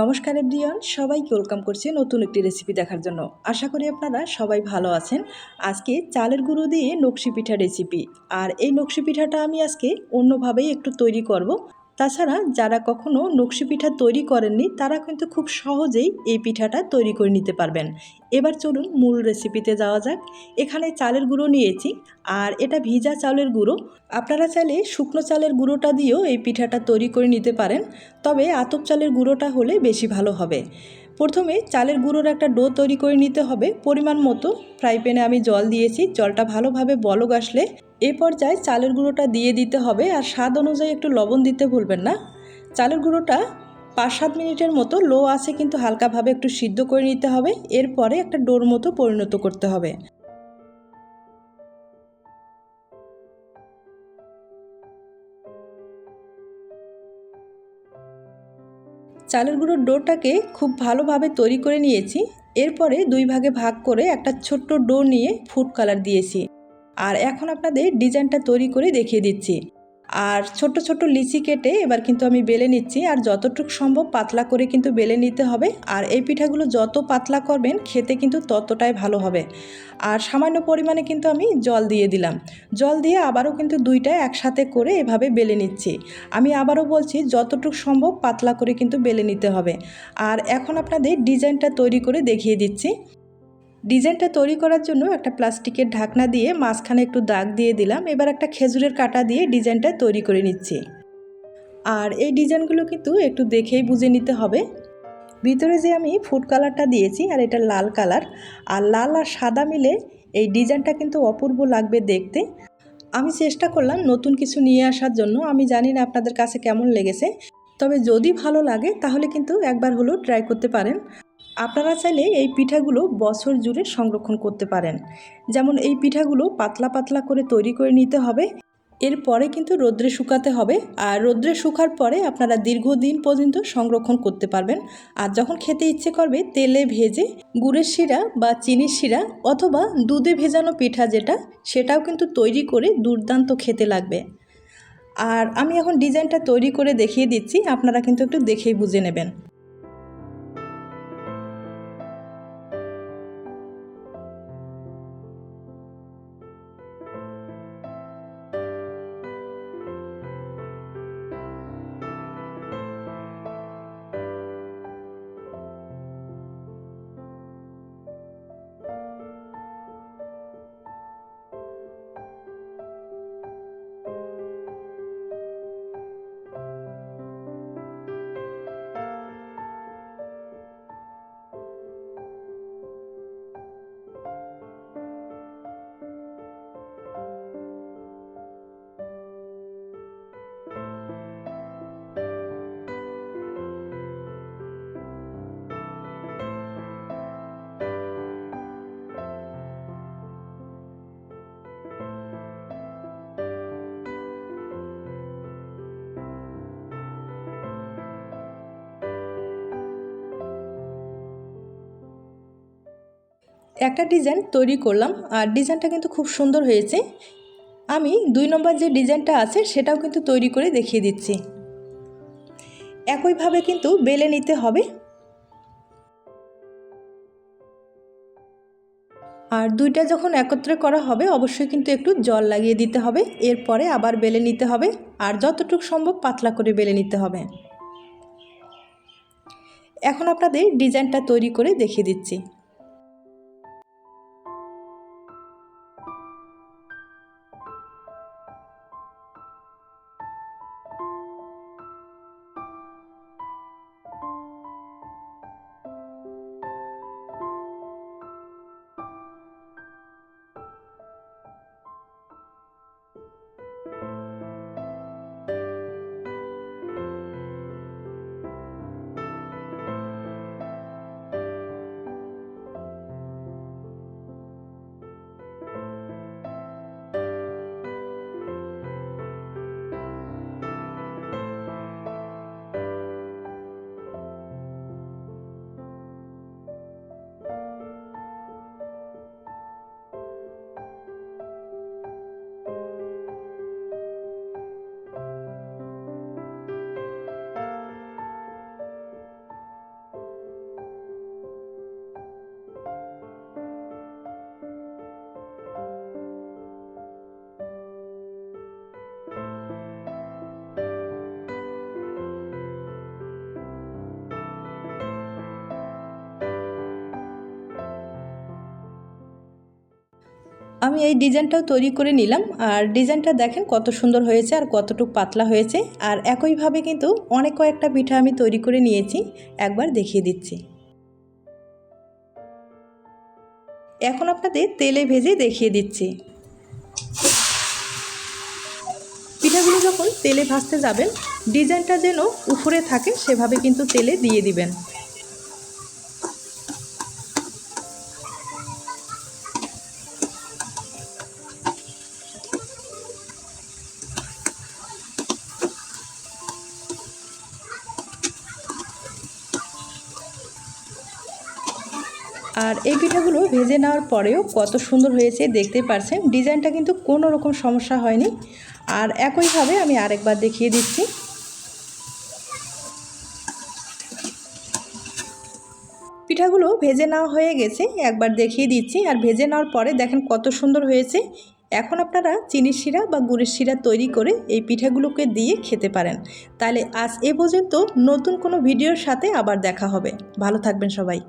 নমস্কার এভরিওয়ান, সবাইকে ওয়েলকাম করছি নতুন একটি রেসিপি দেখার জন্য। আশা করি আপনারা সবাই ভালো আছেন। আজকে চালের গুঁড়ো দিয়ে নকশি পিঠা রেসিপি আর এই নকশি পিঠাটা আমি আজকে অন্যভাবেই একটু তৈরি করব। তাছাড়া যারা কখনো নকশি পিঠা তৈরি করেননি, তারা কিন্তু খুব সহজেই এই পিঠাটা তৈরি করে নিতে পারবেন। এবার চলুন মূল রেসিপিতে যাওয়া যাক। এখানে চালের গুঁড়ো নিয়েছি, আর এটা ভিজা চালের গুঁড়ো। আপনারা চাইলে শুকনো চালের গুঁড়োটা দিয়েও এই পিঠাটা তৈরি করে নিতে পারেন, তবে আতপ চালের গুঁড়োটা হলে বেশি ভালো হবে। প্রথমে চালের গুঁড়োর একটা ডো তৈরি করে নিতে হবে। পরিমাণ মতো ফ্রাই প্যানে আমি জল দিয়েছি। জলটা ভালোভাবে বলক আসলে এ পর্যায়ে চালের গুঁড়োটা দিয়ে দিতে হবে। আর স্বাদ অনুযায়ী একটু লবণ দিতে ভুলবেন না। চালের গুঁড়োটা পাঁচ সাত মিনিটের মতো লো আছে কিন্তু হালকাভাবে একটু সিদ্ধ করে নিতে হবে। এরপরে একটা ডোর মতো পরিণত করতে হবে। চালের গুঁড়োর ডোটাকে খুব ভালোভাবে তৈরি করে নিয়েছি। এরপরে দুই ভাগে ভাগ করে একটা ছোট্ট ডো নিয়ে ফুড কালার দিয়েছি। আর এখন আপনাদের ডিজাইনটা তৈরি করে দেখিয়ে দিচ্ছি। আর ছোট ছোট লিচি কেটে এবার কিন্তু আমি বেলে নিচ্ছি। আর যতটুকু সম্ভব পাতলা করে কিন্তু বেলে নিতে হবে। আর এই পিঠাগুলো যত পাতলা করবেন, খেতে কিন্তু ততটাই ভালো হবে। আর সামান্য পরিমাণে কিন্তু আমি জল দিয়ে দিলাম। জল দিয়ে আবারও কিন্তু দুইটা একসাথে করে এভাবে বেলে নিচ্ছি। আমি আবারও বলছি, যতটুকু সম্ভব পাতলা করে কিন্তু বেলে নিতে হবে। আর এখন আপনাদের ডিজাইনটা তৈরি করে দেখিয়ে দিচ্ছি। ডিজাইনটা তৈরি করার জন্য একটা প্লাস্টিকের ঢাকনা দিয়ে মাঝখানে একটু দাগ দিয়ে দিলাম। এবার একটা খেজুরের কাটা দিয়ে ডিজাইনটা তৈরি করে নিচ্ছি। আর এই ডিজাইনগুলো কিন্তু একটু দেখেই বুঝে নিতে হবে। ভিতরে যে আমি ফুড কালারটা দিয়েছি আর এটা লাল কালার, আর লাল আর সাদা মিলে এই ডিজাইনটা কিন্তু অপূর্ব লাগবে দেখতে। আমি চেষ্টা করলাম নতুন কিছু নিয়ে আসার জন্য, আমি জানি না আপনাদের কাছে কেমন লেগেছে। তবে যদি ভালো লাগে তাহলে কিন্তু একবার হলেও ট্রাই করতে পারেন। আপনারা চাইলে এই পিঠাগুলো বছর জুড়ে সংরক্ষণ করতে পারেন। যেমন এই পিঠাগুলো পাতলা পাতলা করে তৈরি করে নিতে হবে। এরপরে কিন্তু রোদ্রে শুকাতে হবে। আর রোদ্রে শুকার পরে আপনারা দীর্ঘদিন পর্যন্ত সংরক্ষণ করতে পারবেন। আর যখন খেতে ইচ্ছে করবে, তেলে ভেজে গুড়ের শিরা বা চিনির শিরা অথবা দুধে ভেজানো পিঠা যেটা, সেটাও কিন্তু তৈরি করে দুর্দান্ত খেতে লাগবে। আর আমি এখন ডিজাইনটা তৈরি করে দেখিয়ে দিচ্ছি। আপনারা কিন্তু একটু দেখেই বুঝে নেবেন। একটা ডিজাইন তৈরি করলাম, আর ডিজাইনটা কিন্তু খুব সুন্দর হয়েছে। আমি দুই নম্বর যে ডিজাইনটা আছে, সেটাও কিন্তু তৈরি করে দেখিয়ে দিচ্ছি। একইভাবে কিন্তু বেলে নিতে হবে। আর দুইটা যখন একত্রে করা হবে, অবশ্যই কিন্তু একটু জল লাগিয়ে দিতে হবে। এরপরে আবার বেলে নিতে হবে, আর যতটুকু সম্ভব পাতলা করে বেলে নিতে হবে। এখন আপনাদের ডিজাইনটা তৈরি করে দেখিয়ে দিচ্ছি। আমি এই ডিজাইনটাও তৈরি করে নিলাম। আর ডিজাইনটা দেখেন কত সুন্দর হয়েছে আর কতটুকু পাতলা হয়েছে। আর একইভাবে কিন্তু অনেক কয়েকটা পিঠা আমি তৈরি করে নিয়েছি। একবার দেখিয়ে দিচ্ছি। এখন আপনাদের তেলে ভেজে দেখিয়ে দিচ্ছি। পিঠাগুলো যখন তেলে ভাজতে যাবেন, ডিজাইনটা যেন উপরে থাকে, সেভাবে কিন্তু তেলে দিয়ে দিবেন। আর এই পিঠাগুলো ভেজে নেওয়ার পরেও কত সুন্দর হয়েছে দেখতে পারছেন। ডিজাইনটা কিন্তু কোনো রকম সমস্যা হয়নি। আর একইভাবে আমি আরেকবার দেখিয়ে দিচ্ছি। পিঠাগুলো ভেজে নেওয়া হয়ে গেছে, একবার দেখিয়ে দিচ্ছি। আর ভেজে নেওয়ার পরে দেখেন কত সুন্দর হয়েছে। এখন আপনারা চিনির শিরা বা গুড়ের শিরা তৈরি করে এই পিঠাগুলোকে দিয়ে খেতে পারেন। তাহলে আজ এ পর্যন্ত নতুন কোনো ভিডিওর সাথে আবার দেখা হবে। ভালো থাকবেন সবাই।